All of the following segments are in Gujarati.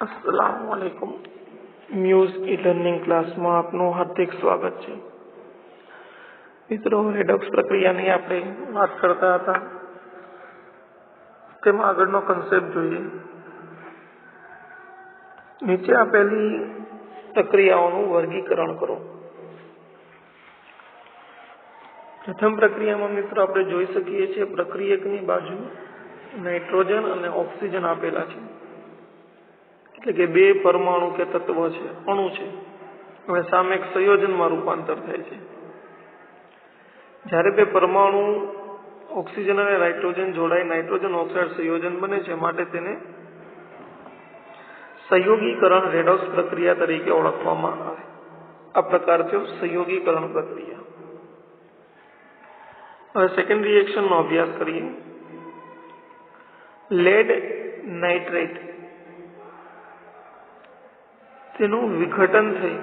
અસલામ વાલેકુમ મ્યુઝ ઈ લર્નિંગ ક્લાસમાં આપનું હાર્દિક સ્વાગત છે. મિત્રો રેડોક્સ પ્રક્રિયાની આપણે વાત કરતા હતા. તેમાં આગળનો કન્સેપ્ટ જોઈએ. નીચે આપેલી પ્રક્રિયાઓનું વર્ગીકરણ કરો. પ્રથમ પ્રક્રિયામાં મિત્રો આપણે જોઈ શકીએ છીએ પ્રક્રિયકની બાજુ નાઇટ્રોજન અને ઓક્સિજન આપેલા છે. એટલે કે બે પરમાણુ કે તત્વ છે, અણુ છે. હવે સામે સંયોજનમાં રૂપાંતર થાય છે. જ્યારે બે પરમાણુ ઓક્સિજન અને નાઇટ્રોજન જોડાઈ નાઇટ્રોજન ઓક્સાઇડ સંયોજન બને છે, માટે તેને સંયોગીકરણ રેડોક્સ પ્રક્રિયા તરીકે ઓળખવામાં આવે. આ પ્રકાર છે સંયોગીકરણ પ્રક્રિયા. હવે સેકન્ડ રિએક્શનનો અભ્યાસ કરીએ. લેડ નાઇટ્રેટ તેનું વિઘટન થઈ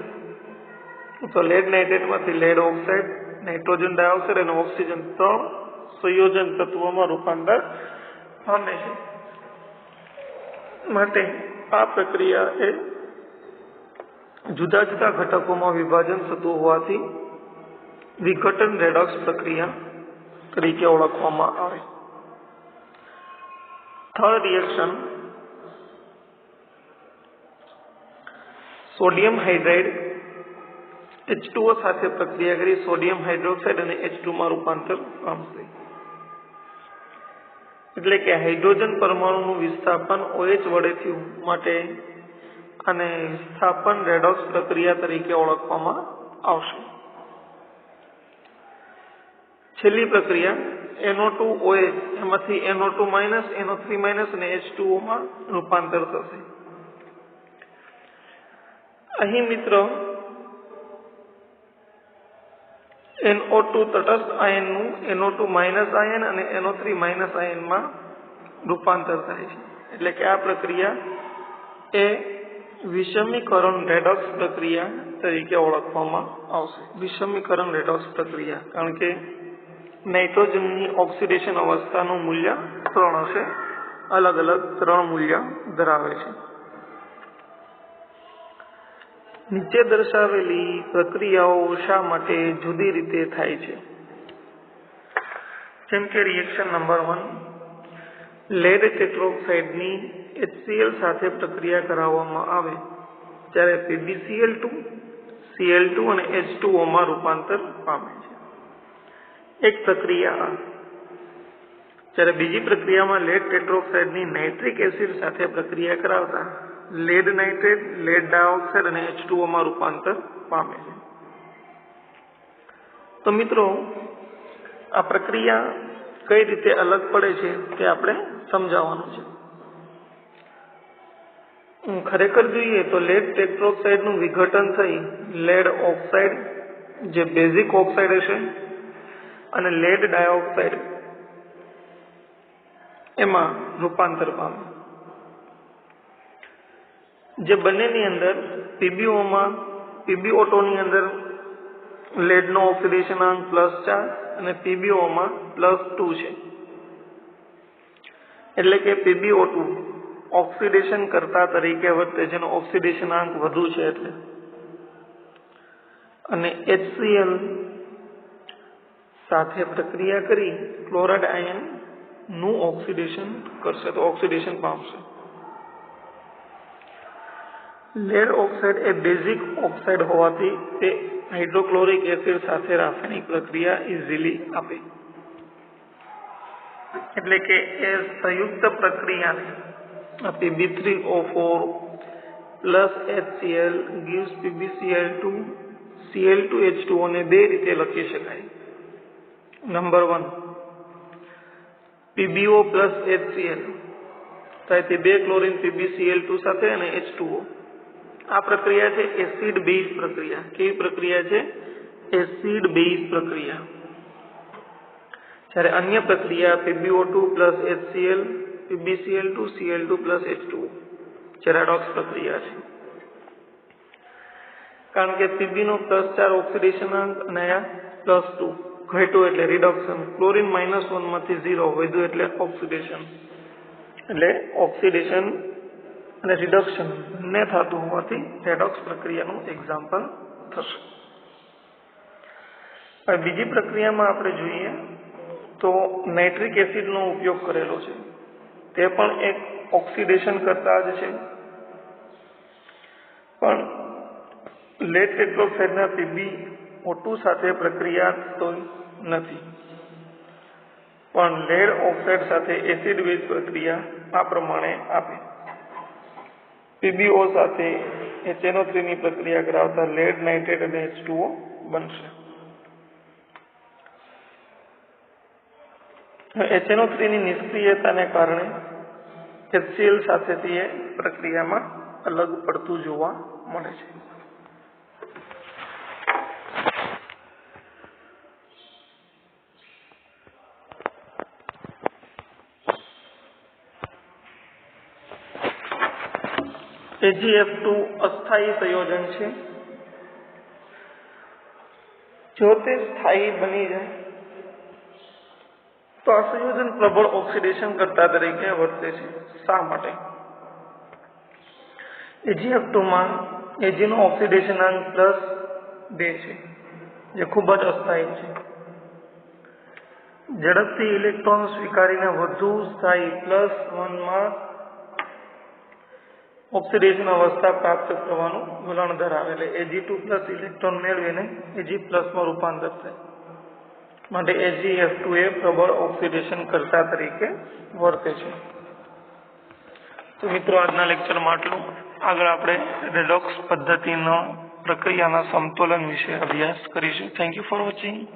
તો લેડ નાઇટ્રેટમાંથી લેડ ઓક્સાઇડ નાઇટ્રોજન ડાયોક્સાઇડ અને ઓક્સિજન ત્રણ સંયોજન તત્વોમાં રૂપાંતર પામે છે. માટે આ પ્રક્રિયા એ જુદા જુદા ઘટકોમાં વિભાજન થતું હોવાથી વિઘટન રેડોક્સ પ્રક્રિયા તરીકે ઓળખવામાં આવે. Third reaction sodium hydride H2O સાથે પ્રક્રિયા કરી સોડિયમ હાઇડ્રોક્સાઇડ અને H2 માં રૂપાંતર પામશે. એટલે કે હાઇડ્રોજન પરમાણુનું વિસ્થાપન OH વડે માટે આને વિસ્થાપન રેડોક્સ પ્રક્રિયા તરીકે ઓળખવામાં આવશે. છેલ્લી પ્રક્રિયા NO2 OH એમાંથી NO2 NO3 અને H2O માં રૂપાંતર થશે. અહીં મિત્રો NO2 તટસ્થ આયનનું NO2 આયન અને NO3 આયનમાં રૂપાંતર થાય છે. એટલે કે આ પ્રક્રિયા એ વિષમીકરણ રેડોક્સ પ્રક્રિયા તરીકે ઓળખવામાં આવશે. વિષમીકરણ રેડોક્સ પ્રક્રિયા, કારણ કે નાઇટ્રોજનની ઓક્સિડેશન અવસ્થાનું મૂલ્ય ત્રણ હશે. અલગ અલગ ત્રણ મૂલ્ય ધરાવે છે. નીચે દર્શાવેલી પ્રક્રિયાઓ શા માટે જુદી રીતે થાય છે? જેમ કે રિએક્શન નંબર વન લેડ ટેટ્રોક્સાઇડની HCl સાથે પ્રક્રિયા કરાવવામાં આવે ત્યારે PbCl2 Cl2 અને H2O માં રૂપાંતર પામે છે. એક પ્રક્રિયા જ્યારે બીજી પ્રક્રિયામાં લેડ ટેટ્રોક્સાઇડની નાઇટ્રિક એસિડ સાથે પ્રક્રિયા કરાવતા લેડ નાઇટ્રેટ, લેડ ડાયોક્સાઇડ અને એચમાં રૂપાંતર પામે છે. તો મિત્રો, આ પ્રક્રિયા કઈ રીતે અલગ પડે છે તે આપણે સમજાવવાનું છે. ખરેખર જોઈએ તો લેડ ટેટ્રોક્સાઇડનું વિઘટન થઈ લેડ ઓક્સાઇડ, જે બેઝિક ઓક્સાઇડ હશે, અને લેડ ડાયોક્સાઇડ એમાં રૂપાંતર પામે. જે બંનેની અંદર પીબીઓમાં, પીબીઓટોની અંદર લેડનો ઓક્સિડેશનાંક પ્લસ ચાર અને પીબીઓમાં પ્લસ ટુ છે. એટલે કે પીબીઓ ટુ ઓક્સિડેશન કરતા તરીકે વર્તે જેનો ઓક્સિડેશનાંક વધુ છે એટલે. અને HCl સાથે પ્રક્રિયા કરી ક્લોરાઇડ આયનનું ઓક્સિડેશન કરશે, તો ઓક્સિડેશન પામશે. લેડ ઓક્સાઇડ એ બેઝિક ઓક્સાઇડ હોવાથી તે હાઇડ્રોક્લોરિક એસિડ સાથે રાસાયણિક પ્રક્રિયા ઇઝીલી આપે. એટલે કે એ સંયુક્ત પ્રક્રિયાને Pb3O4 plus HCl gives PbCl2 Cl2H2O ને બે રીતે લખી શકાય. Number one PbO plus HCl થાય તે બે ક્લોરીન PbCl2 સાથે અને H2O આ પ્રક્રિયા છે? એસિડ બેઝ પ્રક્રિયા. કેવી પ્રક્રિયા છે? એસિડ બેઝ પ્રક્રિયા. જ્યારે અન્ય પ્રક્રિયા PbO2 HCl PbCl2 Cl2 H2O જે રેડોક્સ પ્રક્રિયા છે. કારણ કે Pb નો પ્લસ ચાર ઓક્સિડેશનાંક અને આ પ્લસ ટુ ઘટ્યું એટલે રિડક્શન ક્લોરિન માઇનસ વનમાંથી ઝીરો વધ્યું એટલે ઓક્સિડેશન એટલે ઓક્સિડેશન અને રિડક્શન બંને થતું હોવાથી રેડોક્સ પ્રક્રિયાનું એક્ઝામ્પલ થશે. હવે બીજી પ્રક્રિયામાં આપણે જોઈએ તો નાઇટ્રિક એસિડનો ઉપયોગ કરેલો છે. તે પણ એક ઓક્સિડેશન કરતા જ છે. પણ લેટ ટેટ્રોક્સાઇડના પીબી ઓટુ સાથે પ્રક્રિયા તો નથી. પણ લેડ ઓક્સાઇડ સાથે એસિડ બેઝ પ્રક્રિયા આ પ્રમાણે આપે. PbO સાથે HNO3 ની પ્રક્રિયા કરાવતા લેડ નાઇટ્રેટ અને H2O બનશે. HNO3 ની નિષ્ક્રિયતાને કારણે HCl સાથે તે પ્રક્રિયામાં અલગ પડતું જોવા મળે છે. AgF2 અસ્થાયી સંયોજન છે. જો તે સ્થાયી બની જાય, તો આ સંયોજન પ્રબળ ઓક્સિડેશન કરતા તરીકે વર્તે છે. શા માટે? AgF2 માં એજીનો ઓક્સિડેશનાંક પ્લસ બે છે, જે ખૂબ જ અસ્થાયી છે. ઝડપથી ઇલેક્ટ્રોન સ્વીકારીને વધુ સ્થાયી પ્લસ વનમાં ઓક્સિડેશન અવસ્થા પ્રાપ્ત કરવાનું વલણ ધરાવે એટલે Ag2 પ્લસ ઇલેક્ટ્રોન મેળવીને એજી પ્લસમાં રૂપાંતર થાય. માટે AgF2 એ પ્રબળ ઓક્સિડેશન કરતા તરીકે વર્તે છે. તો મિત્રો, આજના લેક્ચરમાં આટલું. આગળ આપણે રેડોક્સ પદ્ધતિનો પ્રક્રિયાના સમતોલન વિશે અભ્યાસ કરીશું. Thank you for watching